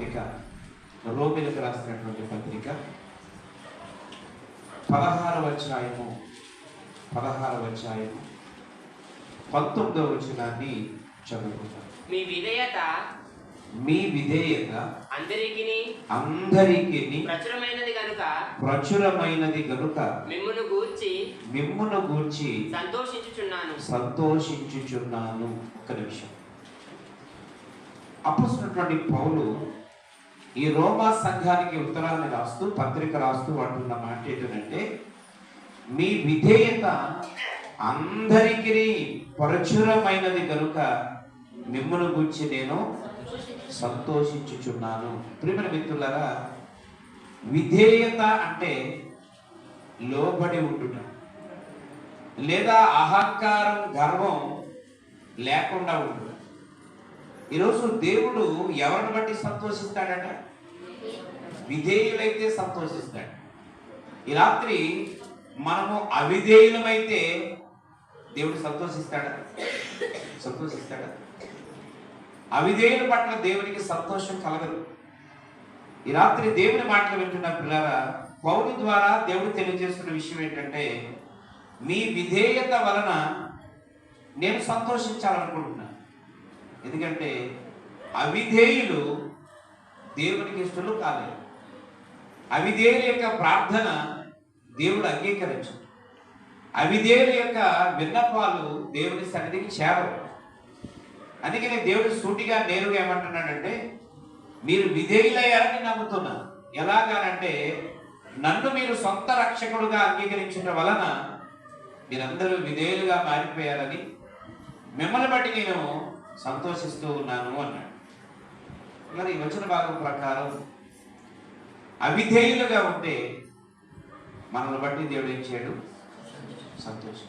పత్రిక రోమిలకు రాసినటువంటి పత్రిక. పదహారవ అధ్యాయము పదహారవ అధ్యాయము పంతొమ్మిదవ వచనాన్ని చదువుకుంటాం మీ విధేయత మీ విధేయత అందరికి అందరికీ ప్రచురమైనది కనుక ప్రచురమైనది గనుక మిమ్మును గూర్చి మిమ్మును గూర్చి సంతోషించుచున్నాను. సంతోషించుచున్నాను. ఒక నిమిషం. అప్పస్తున్నటువంటి పౌలు ఈ రోమా సంఘానికి ఉత్తరాన్ని రాస్తూ పత్రిక రాస్తూ అంటున్న మాట ఏంటంటే మీ విధేయత అందరికీ ప్రచురమైనది కనుక మిమ్మల్ని గురించి నేను సంతోషించుచున్నాను. ప్రియమైన మిత్రులారా విధేయత అంటే లోబడి ఉండుట లేదా అహంకారం గర్వం లేకుండా ఉండుట. ఈరోజు దేవుడు ఎవరిని బట్టి సంతోషిస్తాడట? విధేయులైతే సంతోషిస్తాడు. ఈ రాత్రి మనము అవిధేయులమైతే దేవుడు సంతోషిస్తాడా? సంతోషిస్తాడా? అవిధేయుల పట్ల దేవునికి సంతోషం కలగదు. ఈ రాత్రి దేవుని మాటలు వింటున్న పిల్లారా పౌరు ద్వారా దేవుడు తెలియజేస్తున్న విషయం ఏంటంటే మీ విధేయత వలన నేను సంతోషించాలనుకుంటున్నాను ఎందుకంటే అవిధేయులు దేవునికి ఇష్టలు కాలేదు. అవిధేయుల యొక్క ప్రార్థన దేవుడు అంగీకరించు అవిధేయుల యొక్క విన్నపాలు దేవుని సన్నిధికి చేరవు. అందుకని దేవుడు సూటిగా నేరుగా ఏమంటున్నాడంటే మీరు విధేయులయ్యారని నమ్ముతున్నాను. ఎలాగానంటే నన్ను మీరు సొంత రక్షకుడుగా అంగీకరించడం వలన మీరందరూ విధేయులుగా మారిపోయారని మిమ్మల్ని బట్టి నేను సంతోషిస్తూ ఉన్నాను అన్నాడు. మరి ఈ వచన భాగం ప్రకారం అవిధేయులుగా ఉంటే మనల్ని బట్టి దేవుడు ఏం చేయడు? సంతోషం